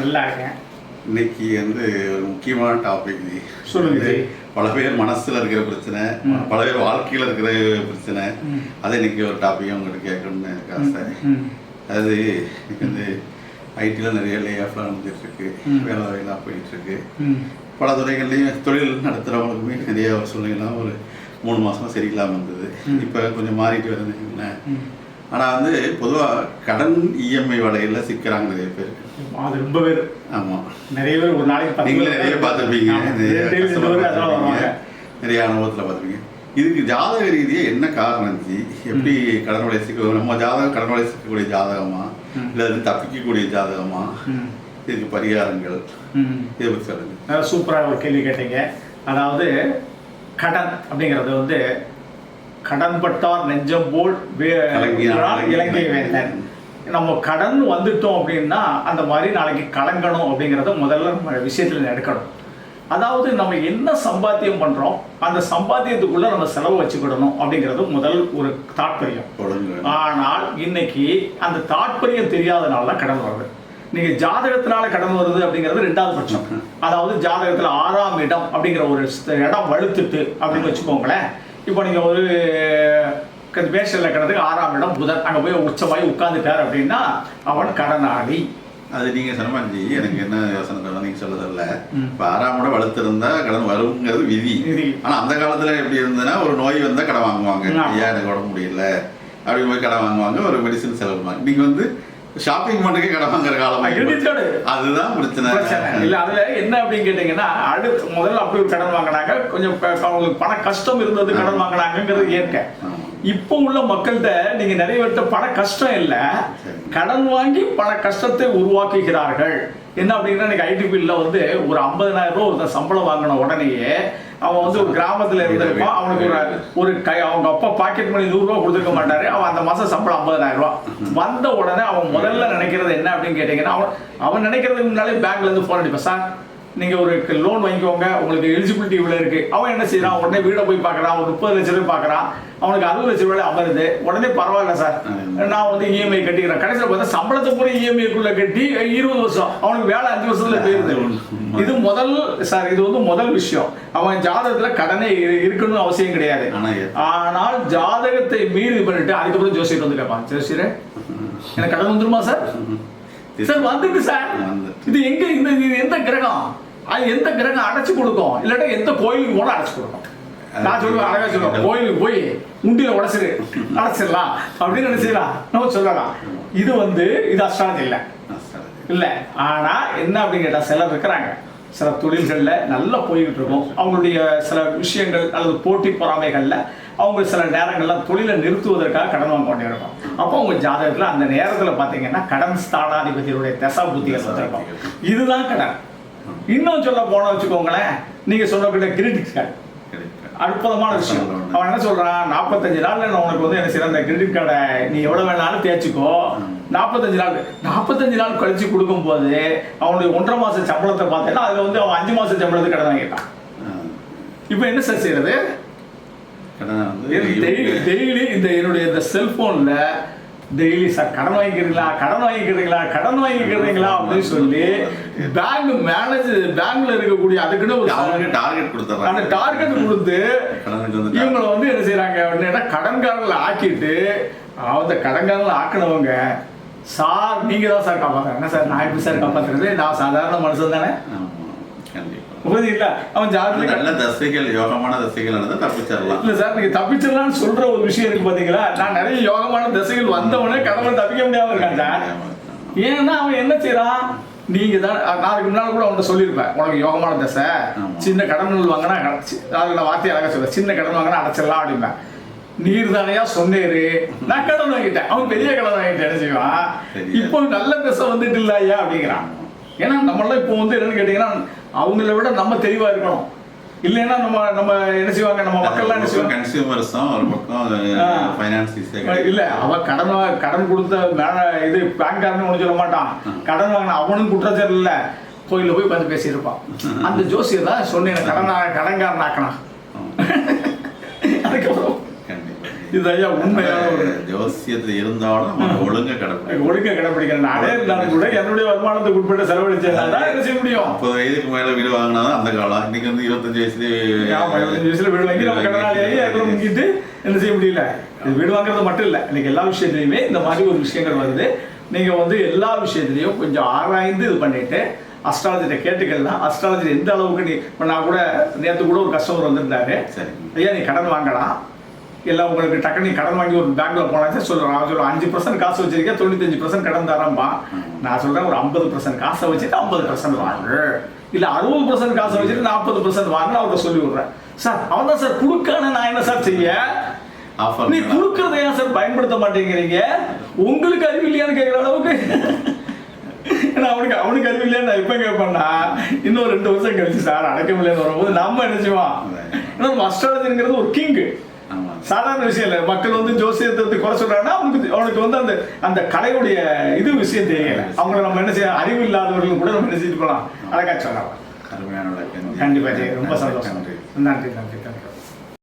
நல்லா இருக்கேன் இன்னைக்கு வந்து ஒரு முக்கியமான டாபிக் சொல்லுங்க. பல பேர் மனசுல இருக்கிற பிரச்சனை. பல பேர் வாழ்க்கையில இருக்கிற பிரச்சனை. அதை இன்னைக்கு ஒரு டாபிக் உங்களுக்கு கேட்கணும்னு எனக்கு ஆசை இன்னைக்கு வந்து ஐடியில் நிறைய லே ஆஃப்லாம் நடந்துட்டு இருக்கு. வேலை வேலைலாம் போயிட்டு இருக்கு. பல துறைகள்லையும் தொழில் நடத்துகிறவங்களுக்குமே நிறைய சூழ்நிலாம் ஒரு மூணு மாசமா சரியில்லாமல் இருந்தது. இப்போ கொஞ்சம் மாறிட்டு வருதுன்னு. ஆனால் வந்து பொதுவாக கடன் இஎம்ஐ வலையில் சிக்கிறாங்க நிறைய பேர். அது ரொம்ப பேர் ஆமாம் நிறைய பேர் ஒரு நாளைக்கு பத்து நீங்களே பேர் நிறைய பார்த்துருப்பீங்க. நிறைய அனுபவத்தில் பார்த்துருப்பீங்க. இதுக்கு ஜாதக ரீதியாக என்ன காரணம் ஜி? எப்படி கடன் வலை சிக்க நம்ம ஜாதகம் கடன் வலை சிக்கக்கூடிய ஜாதகமா. இல்லை அது தப்பிக்கக்கூடிய ஜாதகமா. இதுக்கு பரிகாரங்கள். இதை பற்றி சொல்லுங்க. அதாவது சூப்பராக ஒரு கேள்வி கேட்டீங்க. அதாவது கடன் அப்படிங்கிறது வந்து கடன்பட்டார் நெஞ்சம் போல் இலங்கை வேந்தன் நம்ம கடன் வந்துட்டோம் அப்படின்னா அந்த மாதிரி நாளைக்கு கலங்கணும் அப்படிங்கிறத முதல்ல நம்ம விஷயத்தில் எடுக்கணும் அதாவது நம்ம என்ன சம்பாத்தியம் பண்றோம் அந்த சம்பாத்தியத்துக்குள்ள நம்ம செலவு வச்சுக்கிடணும் அப்படிங்கிறது முதல் ஒரு தாற்பயம். ஆனால் இன்னைக்கு அந்த தாற்பயம் தெரியாதனால தான் கடன் வருது. நீங்க ஜாதகத்தினால கடன் வருது அப்படிங்கிறது ரெண்டாவது பட்சம். அதாவது ஜாதகத்துல ஆறாம் இடம் அப்படிங்கிற ஒரு இடம் வலுத்துட்டு அப்படின்னு வச்சுக்கோங்களேன். இப்போ நீங்க ஒரு மேஷல் லக்கணத்துக்கு ஆறாம் இடம் புதன். அங்க போய் உச்சமாயி உட்கார்ந்துட்டார் அப்படின்னா அவன் கடனாளி. அது நீங்க சொன்ன மாதிரி ஜி, எனக்கு என்ன யோசனை தரணும் நீங்க சொல்ல ம். இப்போ ஆறாம் கூட வளர்த்துருந்தா கடன் வருங்கிறது விதி. ஆனா அந்த காலத்துல எப்படி இருந்ததுன்னா ஒரு நோய் வந்தா கடன் வாங்குவாங்க. ஐயா எனக்கு உடம்பு முடியல. அப்படி போய் கடன் வாங்குவாங்க ஒரு மெடிசின் செலவு நீங்க வந்து ஷாப்பிங் பண்றதுக்கே கடன் வாங்குற காலம் அதுதான் பிரச்சனை. இல்ல அதுல என்ன அப்படின்னு கேட்டீங்கன்னா அடுத்து முதல்ல அப்படி ஒரு கடன் வாங்கினாங்க. கொஞ்சம் அவங்களுக்கு பண கஷ்டம் இருந்தது கடன் வாங்கினாங்கிறது ஆமா. இப்போ உள்ள மக்கள்கிட்ட நீங்க நிறைய பேர்ட்ட பண கஷ்டம் இல்ல. கடன் வாங்கி பண கஷ்டத்தை உருவாக்குகிறார்கள். என்ன அப்படின்னா இன்னைக்கு ஐடி ஃபீல்ட்ல வந்து ஒரு 50000 ரூபாய் ஒருத்தன் சம்பளம் வாங்கின உடனேயே அவன் வந்து ஒரு கிராமத்துல இருந்திருப்பான். அவனுக்கு ஒரு ஒரு கை அவங்க அப்பா பாக்கெட் மணி நூறு ரூபா கொடுத்துருக்க மாட்டாரு. அவன் அந்த மாசம் சம்பளம் 50000 ரூபாய். வந்த உடனே அவன் முதல்ல நினைக்கிறது என்ன அப்படின்னு கேட்டீங்கன்னா அவன் அவன் நினைக்கிறதுக்கு முன்னாலே பேங்க்ல இருந்து போன் அடிப்பான். சார் நீங்க ஒரு லோன் வாங்கிக்கோங்க உங்களுக்கு எலிஜிபிலிட்டி இவ்வளவு இருக்கு. அவன் என்ன செய்யறான் உடனே வீடை போய் பார்க்கறான் ஒரு முப்பது லட்சம் ரூபாய் பார்க்கறான். அவனுக்கு அறுபது லட்சம் ரூபாய் அமருது. உடனே பரவாயில்ல சார். நான் வந்து இஎம்ஐ கட்டிக்கிறேன். கடைசியில் பார்த்தா சம்பளத்தை பூரா இஎம்ஐக்குள்ள கட்டி இருபது வருஷம். அவனுக்கு வேலை அஞ்சு வருஷத்துல போயிருது. இது முதல் சார் இது வந்து முதல் விஷயம். அவன் ஜாதகத்துல கடனே இரு- இருக்கணும்னு அவசியம் கிடையாது. ஆனால் ஜாதகத்தை மீறி பண்ணிட்டு அதுக்கப்புறம் ஜோசியர் வந்து கேட்பான் ஜோசியரே எனக்கு கடன் வந்துருமா சார்? சார் வந்துட்டு சார். இது எங்க இந்த இது எந்த கிரகம்? அது எந்த கிரகம் அடைச்சு கொடுக்கும்? இல்லாட்டா எந்த கோயிலுக்கு போனா அடைச்சு கொடுக்கும். நான் சொல்லுவேன் அழகா சொல்லுவேன். கோயிலுக்கு போய் உண்டியில உடச்சிரு அடைச்சிடலாம். அப்படின்னு நினைச்சிடலாம் நம்ம சொல்லலாம். இது வந்து இது அஸ்ட்ராலஜி இல்லை. இல்ல. ஆனா என்ன அப்படின்னு கேட்டா சிலர் இருக்கிறாங்க. சில தொழில்கள்ல நல்லா போய்கிட்டு இருக்கும். அவங்களுடைய சில விஷயங்கள் அல்லது போட்டி பொறாமைகள்ல அவங்க சில நேரங்கள்ல தொழிலை நிறுத்துவதற்காக கடன் வாங்க கொண்டே இருக்கும் அப்போ உங்க ஜாதகத்துல அந்த நேரத்துல பாத்தீங்கன்னா கடன் ஸ்தானாதிபதியுடைய தசா புத்திகள். வந்திருக்கும் இதுதான் கடன். இன்னும் சொல்ல போன வச்சுக்கோங்களேன் நீங்க சொல்லக்கூடிய கிரெடிட் கார்டு. அற்புதமான விஷயம். அவன் என்ன சொல்றான் நாற்பத்தஞ்சு நாள்ல நான் உனக்கு வந்து என்ன செய்யறேன் அந்த கிரெடிட் கார்டை நீ எவ்வளவு வேணாலும் தேய்ச்சிக்கோ. நாற்பத்தஞ்சு நாள். நாற்பத்தஞ்சு நாள் கழிச்சு கொடுக்கும்போது அவனுடைய ஒன்றரை மாச சம்பளத்தை பார்த்தேன்னா அதுல வந்து அவன் அஞ்சு மாச சம்பளத்துக்கு கடன் வாங்கிட்டான் இப்போ என்ன சார் செய்யறது? டெய்லி இந்த என்னுடைய இந்த செல்போன்ல டெய்லி சார் கடன் வாங்கிக்கிறீங்களா? கடன் வாங்கிக்கிறீங்களா? கடன் வாங்கிக்கிறீங்களா? அப்படின்னு சொல்லி பேங்க் மேனேஜர் பேங்க்ல இருக்கக்கூடிய அதுக்குன்னு ஒரு டார்கெட் அந்த கொடுத்துறாங்க. டார்கெட் கொடுத்து இவங்களை வந்து என்ன செய்றாங்க? அப்படின்னா கடன்காரங்களை ஆக்கிட்டு அந்த கடன்காரங்களை ஆக்கினவங்க சார் நீங்க தான் சார் காப்பாத்துறேன் என்ன சார்? நான் எப்படி சார் காப்பாத்துறது? நான் சாதாரண மனுஷன் தானே? ஆமா, கண்டிப்பா. புரியுது இல்ல. அவன் ஜாதகத்துல நல்ல தசைகள் யோகமான தசைகள் இருந்தா தப்பிச்சிடலாம். இல்ல சார் நீங்க தப்பிச்சிடலாம்னு சொல்ற ஒரு விஷயம் இருக்கு பாத்தீங்களா? நான் நிறைய யோகமான திசைகள் வந்தவனே கடவுள் தப்பிக்க முடியாம இருக்கான் சார். ஏன்னா அவன் என்ன செய்யறான் நீங்க தான் நாளைக்கு முன்னால கூட அவன்கிட்ட சொல்லியிருப்பேன். உனக்கு யோகமான தசை. சின்ன கடன் வாங்கினா அடைச்சு அதில் வார்த்தை அழகா சொல்ல சின்ன கடன் வாங்கினா அடைச்சிடலாம் அப்படிம்பேன். நீர் தானையா சொன்னேரு. நான் கடன் வாங்கிட்டேன். அவன் பெரிய கடன் வாங்கிட்டேன். என்ன செய்வான். இப்போ நல்ல தசை வந்துட்டு இல்ல ஐயா அப்படிங்கிறான். ஏன்னா நம்மளாம் இப்போ வந்து என்னன்னு கேட்டீங்கன்னா அவங்கள விட நம்ம தெளிவா இருக்கணும். இல்லைன்னா நம்ம நம்ம என்ன செய்வாங்க? நம்ம மக்கள்லாம் என்ன செய்வாங்க? கன்சியூமர்ஸும் ஒரு பக்கம். ஃபைனான்ஸ் இல்ல அவன் கடன் கடன் கொடுத்த மேல இது பேங்க்காரன்னு ஒண்ணு சொல்ல மாட்டான். கடன் வாங்கின அவனும் குற்றச்சாட்டு இல்ல. கோயில்ல போய் உட்காந்து பேசியிருப்பான் அந்த ஜோசியர் தான் சொன்னேன் கடன் கடன்காரன் ஆக்கினான் அதுக்கப்புறம் இது ஐயா உண்மையான ஒரு ஜோசியத்துல இருந்தாலும் நம்ம ஒழுங்கா கிடப்போம் ஒழுங்க கடைப்பிடிக்கிறேன். நானே இருந்தாலும் கூட என்னுடைய வருமானத்துக்கு உட்பட்ட செலவழிச்சேன். என்ன செய்ய முடியும்? முப்பது வயதுக்கு மேல வீடு வாங்கினாதான் அந்த காலம். இன்னைக்கு வந்து இருபத்தஞ்சு வயசுலயே இருபத்தஞ்சு வயசுல வீடு வாங்கி நம்ம கடனாளியாகி முங்கிட்டு என்ன செய்ய முடியல? இது வீடு வாங்குறது மட்டும் இல்லை. இன்னைக்கு எல்லா விஷயத்துலையுமே இந்த மாதிரி ஒரு விஷயங்கள் வருது. நீங்க வந்து எல்லா விஷயத்துலையும் கொஞ்சம் ஆராய்ந்து இது பண்ணிட்டு அஸ்ட்ராலஜிட்ட கேட்டுக்கலாம். அஸ்ட்ராலஜி எந்த அளவுக்கு நீ இப்போ நான் கூட நேற்று கூட ஒரு கஸ்டமர் வந்திருந்தாரு. சரி. ஐயா நீ கடன் வாங்கலாம். இல்லை உங்களுக்கு டக்குனு கடன் வாங்கி ஒரு பேங்க்ல போனாச்சு சொல்லுறேன் அவன் சொல்லுவான் அஞ்சு பர்சன்ட் காசு வச்சிருக்கேன் தொண்ணூத்தஞ்சு பர்சன்ட் கடன் தரம்பா நான் சொல்றேன் ஒரு ஐம்பது பர்சன்ட் காசை வச்சுட்டு ஐம்பது பர்சன்ட் வாங்கு. இல்ல அறுபது பர்சன்ட் காசை வச்சுட்டு நாற்பது பர்சன்ட் வாங்க அவர்கிட்ட சொல்லி விடுறேன். சார் அவன் தான் சார் கொடுக்கான நான் என்ன சார் செய்ய? நீ கொடுக்கறத ஏன் சார் பயன்படுத்த மாட்டேங்கிறீங்க? உங்களுக்கு அறிவு இல்லையான்னு கேட்குற அளவுக்கு. ஏன்னா அவனுக்கு அவனுக்கு அறிவு இல்லையா நான் எப்போ கேட்பேன்னா இன்னும் ரெண்டு வருஷம் கழிச்சு சார் அடக்க முடியலன்னு வரும்போது நம்ம என்ன செய்வோம்? ஏன்னா அஸ்ட்ராலஜிங்கிறது ஒரு கிங்கு சாதாரண விஷயம் இல்லை. மக்கள் வந்து ஜோசியத்தை குறை சொல்றாங்கன்னா அவனுக்கு அவனுக்கு வந்து அந்த அந்த கலையுடைய இது விஷயம் தெரியல அவங்கள நம்ம என்ன செய்ய அறிவு இல்லாதவர்களும் கூட நம்ம என்ன செய்து போகலாம். அழகா சொல்லலாம் அருமையான விளக்கம். கண்டிப்பா ஜெய் ரொம்ப சந்தோஷம். நன்றி நன்றி நன்றி.